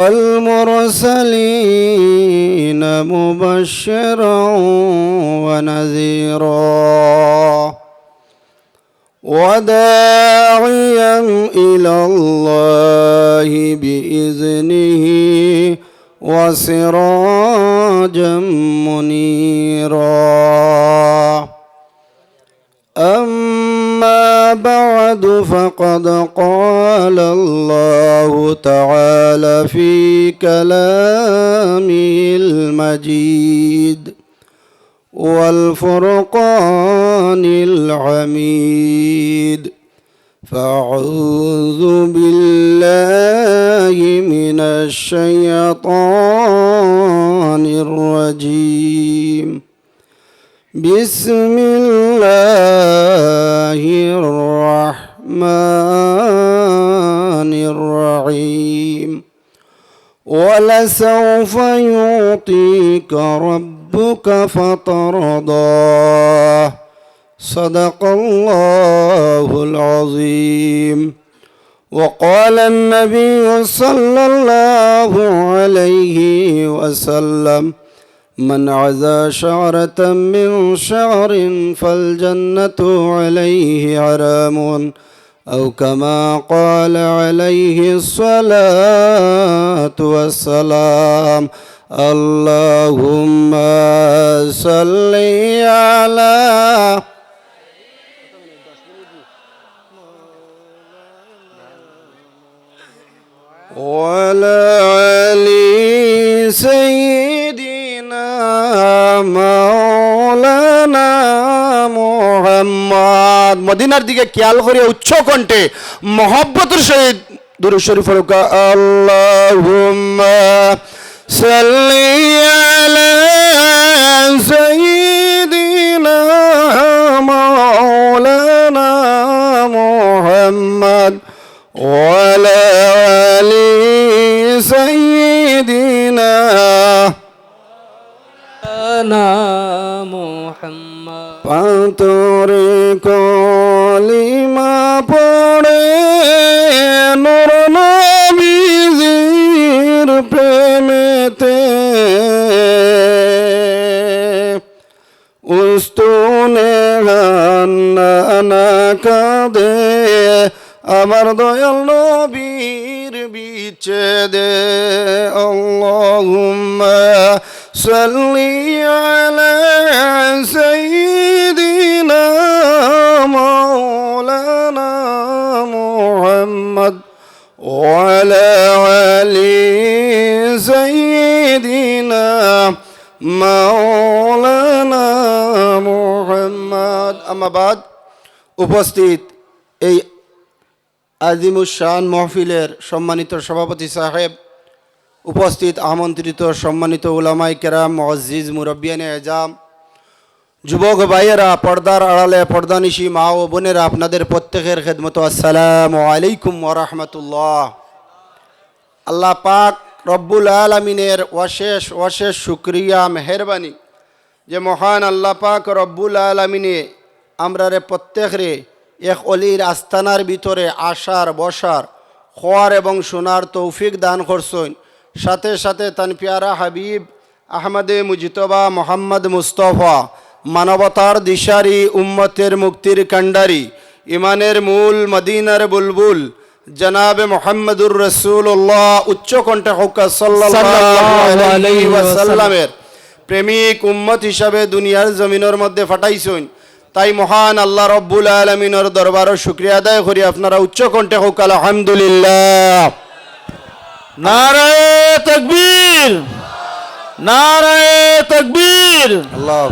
والمرسلين مبشرا ونذيرا وداعيا إلى الله بإذنه وسراجا منيرا. أما بعد فقد قال الله تعالى في كلامه المجيد والفرقان الحميد فأعوذ بالله من الشيطان الرجيم بسم الله الرحمن الرحيم. ولسوف يعطيك ربك فترضاه صدق الله العظيم. وقال النبي صلى الله عليه وسلم من عزى شعرة من شعر فالجنة عليه حرام أو كما قال عليه الصلاة والسلام اللهم صل على وعلى آل سيدنا মোহাম্মদ। মদিনার দিকে খেয়াল করে উচ্চ কণ্ঠে মহব্বতের সহিত দুরু শরীফ আল্লাহ সাল্লি দয়াল নবীর বিচ্ছেদে আল্লাহুম্মা সাল্লি আলা সাইয়্যিদিনা মাওলানা মুহাম্মদ وعلى آل سيدنا مولانا মুহাম্মদ আম্মা বাদ উপস্থিত এই আজিমুসান মহফিলের সম্মানিত সভাপতি সাহেব, উপস্থিত আমন্ত্রিত সম্মানিত উলামাই কেরাম মসজিদ মুরব্বিয়ানে এজাম, যুবক ভাইয়েরা, পর্দার আড়ালে পর্দানিশি মা ও বোনেরা, আপনাদের প্রত্যেকের খেদমত। আসসালামু আলাইকুম ওরহমতুল্লাহ আল্লাহ পাক রব্বুল আলমিনের অশেষ অশেষ শুক্রিয়া, মেহরবানি। যে মহান আল্লাহ পাক রব্বুল আলমিনে আমরা রে প্রত্যেক রে এক অলির আস্তানার ভিতরে আসার বসার, খোয়ার এবং শোনার তৌফিক দান করছেন। সাথে সাথে তান পিয়ারা হাবিব আহমদে মুজিতবা মোহাম্মদ মুস্তফা, মানবতার দিশারি উম্মতের মুক্তির কাণ্ডারি, ইমানের মূল মদিনার বুলবুল, জনাবে মোহাম্মদুর রসুল্লাহ উচ্চ কণ্ঠে হকা প্রেমিক উম্মত হিসাবে দুনিয়ার জমিনের মধ্যে ফাটাইছেন। তাই মহান আল্লাহ রব্বুল আলমিনের দরবারও শুক্রিয়া আদায় করি। আপনারা উচ্চ কণ্ঠে হোক আলহামদুলিল্লাহ। নারায়ে তকবীর নারায়ে তকবীর আল্লাহ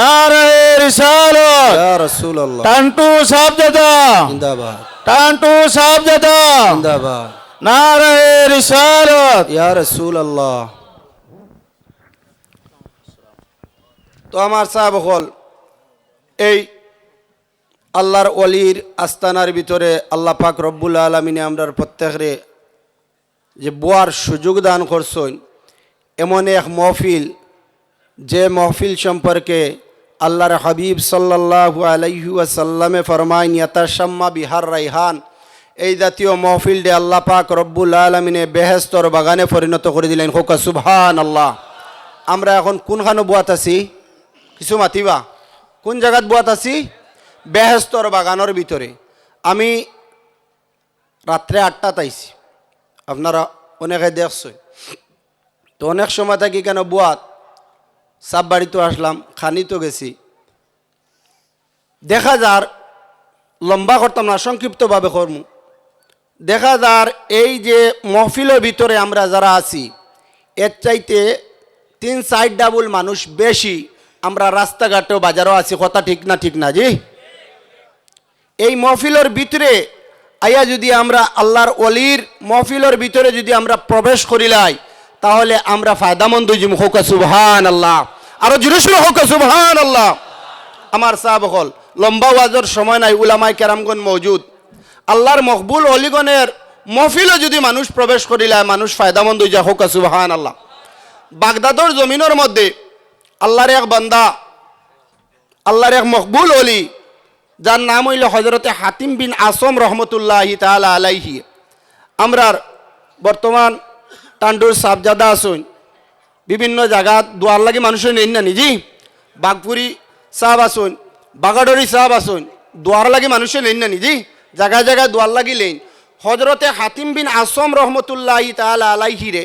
নারায়ে রিসালত। ইয়া রাসূলুল্লাহ। টান্টু সাহেব দাদা জিন্দাবাদ। টান্টু জিন্দাবাদ। নারায়ে রিসালত। ইয়া রাসূলুল্লাহ। তো আমার সাহেব হল এই আল্লাহর অলির আস্তানার ভিতরে আল্লাহ পাক রব্বুল আলমিনে আমরা প্রত্যেকরে যে বোয়ার সুযোগ দান করছেন, এমন এক মহফিল, যে মহফিল সম্পর্কে আল্লাহর হাবিব সাল্লাল্লাহু আলাইহি ওয়াসাল্লামে ফরমাইন ইয়াতাসাম্মা বিহার রাইহান, এই জাতীয় মহফিল ডে আল্লাহ পাক রব্বুল আলমিনে বেহেস্তর বাগানে পরিণত করে দিলেন। হোকা সুবহান আল্লাহ আমরা এখন কোনখানো বুয়াত আছি? কিছু মাতিবা? কোন জায়গাত বুয়াত আছি? বেহেস্তর বাগানের ভিতরে আমি রাত্রে আটটাত আইছি আপনারা অনেকে দেখছেন তো অনেক সময় থাকি কেন বুয়াত? সাব বাড়িতে আসলাম, খানিতো গেছি। দেখা যার লম্বা করতাম না সংক্ষিপ্তভাবে কর্ম দেখা যার এই যে মহফিলের ভিতরে আমরা যারা আছি, এর চাইতে তিন সাইড ডাবল মানুষ বেশি। আমরা রাস্তাঘাটেও বাজারও আছি, কথা ঠিক না ঠিক না, জি? এই মহফিলের ভিতরে আইয়া যদি আমরা আল্লাহর অলির মহফিলের ভিতরে যদি আমরা প্রবেশ করিলাই তাহলে আমরা ফায়দামন্দ জিম হোকা সুবহান আল্লাহ আরও শুরু হোকা সুবহান আল্লাহ আমার সাহাব হল লম্বা ওয়াজর সময় নাই উলামাই কেরামগণ মৌজুদ। আল্লাহর মকবুল অলিগণের মহফিলে যদি মানুষ প্রবেশ করিলায় মানুষ ফায়দামন্দ যা হোকা সুবহান আল্লাহ বাগদাদর জমিনের মধ্যে আল্লাহর এক বান্দা, আল্লাহর এক মকবুল অলি যার নাম হইল হজরতে হাতিম বিন আসম রহমতুল্লাহ তালা আলাইহি। আমরার বর্তমান টান্ডুর সাবজাদা আসুন বিভিন্ন জায়গাত দুয়ার লাগি মানুষের নেই না নিজি বাঘপুরি সাহাব আসুন বাগাডরি সাহাব আসুন দুয়ার লাগি মানুষের নেই না নিজি জায়গায় জায়গায় দুয়ার লাগি লেন। হজরতে হাতিম বিন আসম রহমতুল্লাহ তালা আলাইহিরে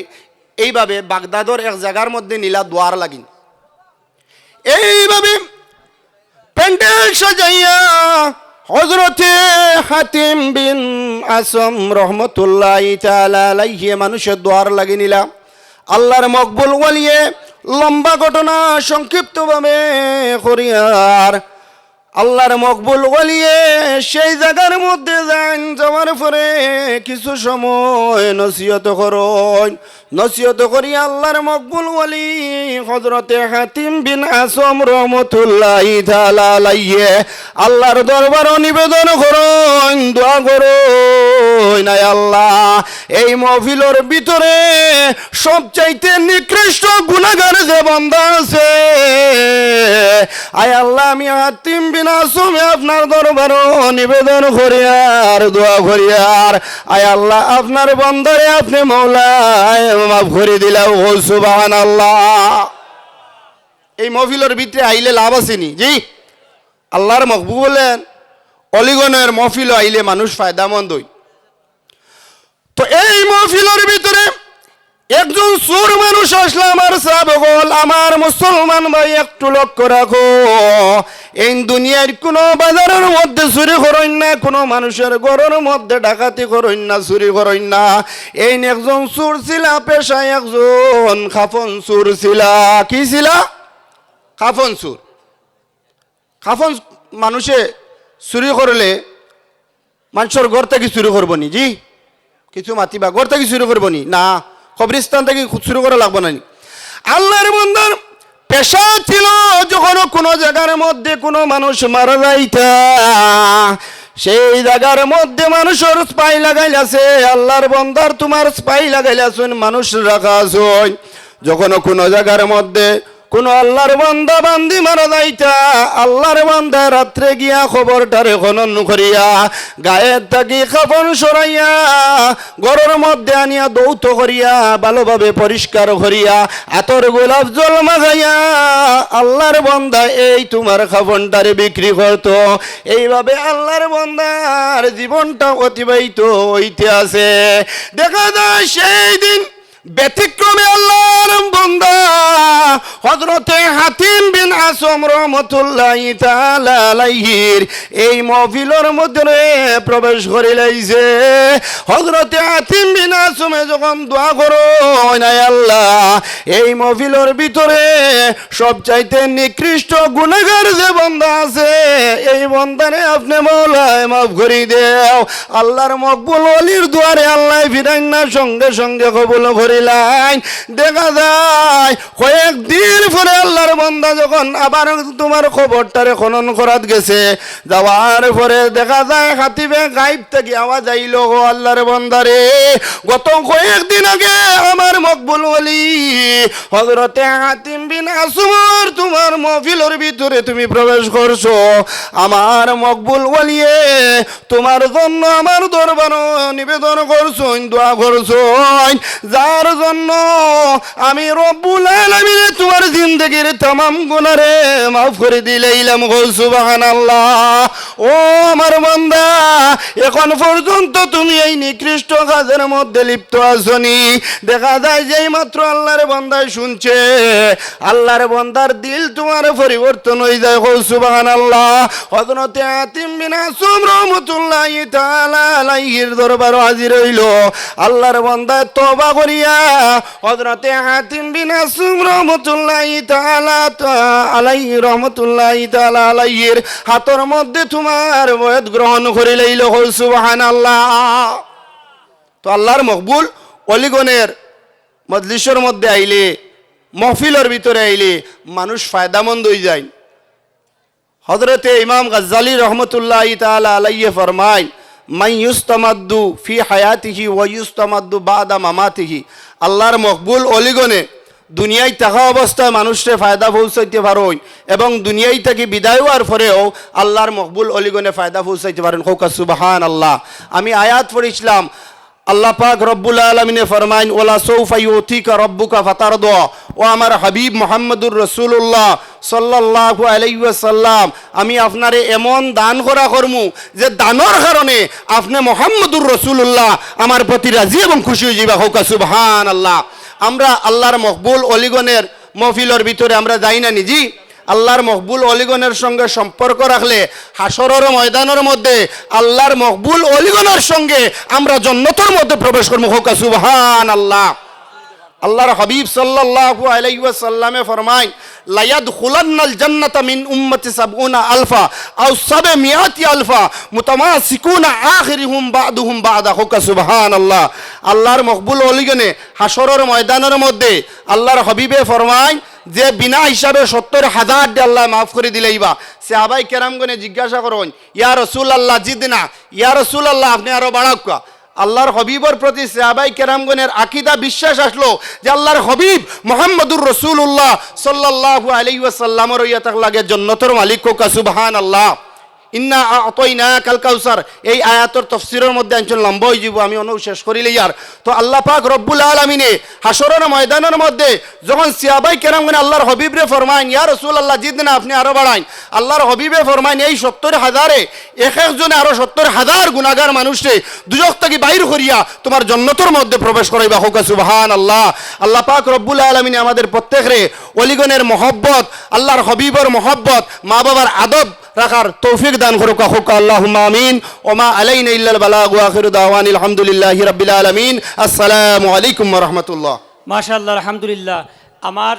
এইভাবে বাগদাদর এক জায়গার মধ্যে নীলা দুয়ার লাগিন। এইভাবে প্যান্ডেল সাজাইয়া হজরতে হাতিম বিন আসম রহমতুল্লাহ মানুষের দোয়ার লাগি নিলাম। আল্লাহর মকবুল বলিয়ে লম্বা ঘটনা সংক্ষিপ্তভাবে করিয়ার আল্লাহর মকবুল ওয়ালিয়ে সেই জায়গার মধ্যে যান যাওয়ার পরে কিছু সময় নসিহত করুন নসিহত করি আল্লাহর মকবুল ওয়ালি হজরতে হাতিম বিন আসম রহমতুল্লাহ আলাইয়ে আল্লাহর দরবার নিবেদন করুন দোয়া করুন আল্লাহ। এই মহফিলের ভিতরে সবচাইতে নিকৃষ্ট গুণাগার যে বান্দা আছে, আয় আল্লাহ, আমি হাতিম বিন আপনার দরবার নিবেদন করিয়ার দোয়া করিয়ার আয় আল্লাহ, আপনার বন্দরে আপনি মৌলায় মাফ করে ও সুবাহান আল্লাহ এই মহফিলের ভিতরে আইলে লাভ আসেনি জি, আল্লাহর মকবু বলেন অলিগনের মহফিল আইলে মানুষ ফায়দামন্দ তো এই মহফিলের ভিতরে সুর মানুষ আসলে আমার শ্রাবকল আমার মুসলমান ভাই একটু লক্ষ্য রাখো। এই দুনিয়ার কোনো বাজারের মধ্যে চুরি করইন না, কোনো মানুষের ঘরের মধ্যে ডাকাতি করইন না, চুরি করইন না। এই একজন সুর ছিলা, পেশায় একজন খাফন সুর ছিলা। কি ছিলা? খাফন সুর খাফন মানুষে চুরি করলে মানুষের ঘর থেকে চুরি করব নি, জি? কিছু মাতিবা, ঘর থেকে চুরি করব নি? না। কবরিস্তান থেকে শুরু করা লাগবো না। আল্লাহর বন্দার পেশা ছিল যখন কোনো জায়গার মধ্যে কোনো মানুষ মারা যাইতা, সেই জায়গার মধ্যে মানুষের স্পাই লাগাইলাছে আল্লাহর বন্ধার তোমার স্পাই লাগাইলাছুন মানুষ রাখা যখন কোনো জায়গার মধ্যে কোন আল্লাহর বান্দা বান্দি মারা যাইতা, আল্লাহর বান্দা রাত্রে গিয়া খবরটারে খনন করিয়া, গায়ের থাকি খাপন সরাইয়া, ঘরের মধ্যে আনিয়া দৌত করিয়া, ভালোভাবে পরিষ্কার করিয়া, আতর গোলাপ জল মাগাইয়া আল্লাহর বান্দা এই তোমার খাপনটারে বিক্রি করতো। এইভাবে আল্লাহর বান্দার জীবনটা অতিবাহিত হইতে আছে। দেখা যায় সেই দিন ব্যতিক্রমে আল্লাহর বন্দা। হজরতে হাতিম বিন আসম রহমতুল্লাহ আলাইহির এই মহফিলের মধ্যে প্রবেশ করে লাইছে হজরতে হাতিম বিন আসমে যখন দোয়া করো নাই আল্লাহ, এই মহফিলের ভিতরে সবচাইতে নিকৃষ্ট গুণাগার যে বন্দা আছে, এই বন্দারে আপনি মৌলায় মাফ করি দেও। আল্লাহর মকবুল অলির দুয়ারে আল্লাহ ফিরাই না, সঙ্গে সঙ্গে কবুল করিলাই দেখা যায়। কয়েকদিন পরে আল্লাহর বন্ধা যখন আবার তোমার খবরটারে খনন করাত গেছে, যাওয়ার পরে দেখা যায় হাতিবে গাইব থেকে আওয়াজ আইল গো আল্লাহর বন্দারে গত কয়েকদিন আগে আমার মকবুল বলি হজরতে হাতিম বিন আসুমর তোমার মহফিলের ভিতরে তুমি প্রবেশ করছ। আমার মকবুল বলিয়ে তোমার জন্য আমার দরবার নিবেদন করছ দোয়া করছ যার জন্য আমি রব্বুল আলামিনে তোমার জিন্দগির তামাম গুনারে মাফ করে দিলাইলাম গো, সুবহানাল্লাহ। ও আমার বান্দা, এখন পর্যন্ত তুমি এই নিকৃষ্ট কাজের মধ্যে লিপ্ত আছনি দেখা যায় যেই মাত্র আল্লাহর বান্দায় শুনছে আল্লাহর বান্দার দিল তোমার পরিবর্তন হয়ে যায়। গো সুবহানাল্লাহ। হযরতে আতিম বিন আসুম রহমাতুল্লাহি তাআলা আলাইহির দরবার হাজির হইল। আল্লাহর বান্দা তওবা করিয়া হযরতে হাতিম বিন আসুম রহমাতুল্লাহি তাআলা আলাইহি রহমাতুল্লাহি তাআলা আলাইহির হাতর মধ্যে তোমার বয়াত গ্রহণ করে লইল। হল সুবহানাল্লাহ। তো আল্লাহর মকবুল অলিগনের মজলিসের মধ্যে আইলে মহফিলের ভিতরে আইলে মানুষ ফায়দামন্দ হয়ে যায়। হজরতে ইমাম গজ্জালি রহমতুল্লাহ তালা আলাইয়ে ফরমায় মাই ইউস্তামাদ্দু ফি হায়াতিহি ও ইউস্তামাদ্দু বাদা মামাতিহি। আল্লাহর মকবুল অলিগনে দুনিয়ায় থাকা অবস্থায় মানুষকে ফায়দা পৌঁছাইতে পারেন এবং দুনিয়ায় থেকে বিদায় হওয়ার পরেও আল্লাহর মকবুল অলিগনে ফায়দা পৌঁছাইতে পারেন। হৌকা সুবাহান আল্লাহ আমি আয়াত পড়েছিলাম আল্লাহ পাক রব্বুল আলমিনে ফরমাইন ওলা সৌফা ইউতিকা রব্বুকা ফাতার ও আমার হাবিব মোহাম্মদুর রসুল্লাহ সাল্লাহ আলাইসাল্লাম আমি আপনারে এমন দান করা কর্মু যে দানের কারণে আপনি মোহাম্মদুর রসুল্লাহ আমার প্রতি রাজি এবং খুশি হয়ে যাবা হোকা সুবহান আল্লাহ আমরা আল্লাহর মকবুল অলিগনের মহফিলের ভিতরে আমরা যাই না নিজি আল্লাহর মকবুল অলিগনের সঙ্গে সম্পর্ক রাখলে হাসরের ময়দানের মধ্যে আল্লাহর মকবুল অলিগনের সঙ্গে আমরা জন্নতর মধ্যে প্রবেশ করব। হোকা সুবহান আল্লাহ আল্লাহর হাবিব সাল্লাল্লাহু আলাইহি ওয়াসাল্লামে ফরমায়, লায়াদ খুলান্নাল জান্নাতা মিন উম্মতি সাবউনা আলফা, আও সাবে মিয়াতি আলফা, মুতামাসিকুনা আখিরিহুম বাদুহুম বাদা হুকা, সুবহানাল্লাহ। আল্লাহর মকবুল অলিগনে হাসরের ময়দানের মধ্যে আল্লাহর হাবিবে ফরমায়, যে বিনা হিসাবে সত্তর হাজার দিয়ে আল্লাহ মাফ করে দিলেইবা সে আবাই কেরামগনে জিজ্ঞাসা করুন, ইয়া রসুল আল্লাহ জিদ না ইয়া রসুল আল্লাহ আপনি আরও বাড়াক্কা আল্লাহর হবিবর প্রতি সাহাবাই কেরামগণের আকিদা বিশ্বাস আসলো যে আল্লাহর হবিব মোহাম্মদুর রসুল্লাহ সাল্লাহ আলি ওয়াসাল্লামর ইয়া তাক লাগে জন্নতর মালিক কোকা আল্লাহ ইন্না আতইনা কাল কাউসার এই আয়াতর তফসিরের মধ্যে আঞ্চল লম্বা হয়ে যাব আমি অনু শেষ করিলে ইয়ার। তো আল্লাহ পাক রব্বুল আলমিনে হাসরের ময়দানের মধ্যে যখন সিয়াবাই কেরামগণ আল্লাহর হবিবরে ফরমাইন, ইয়া রসুল আল্লাহ জিদ না, আপনি আরও বাড়াইন। আল্লাহর হবিবে ফরমাইন, এই সত্তর হাজারে, এক একজনে আরও সত্তর হাজার গুণাগার মানুষে দুজক থেকে বাইর করিয়া তোমার জন্নতর মধ্যে প্রবেশ করাইবা হোক সুবহান আল্লাহ আল্লাহ পাক রব্বুল আলমিনে আমাদের প্রত্যেকরে অলিগনের মহব্বত, আল্লাহর হবিবর মহব্বত মা বাবার আদব রাখার তৌফিক দান করুক আল্লাহ আমিন। ওমা আলাইন ইল্লাল বালাগ আখিরু দাওয়ানি আলামিন। আসসালামু আলাইকুম রহমতুল্লাহ রাহমাতুল্লাহ। মাশাআল্লাহ, আলহামদুলিল্লাহ। আমার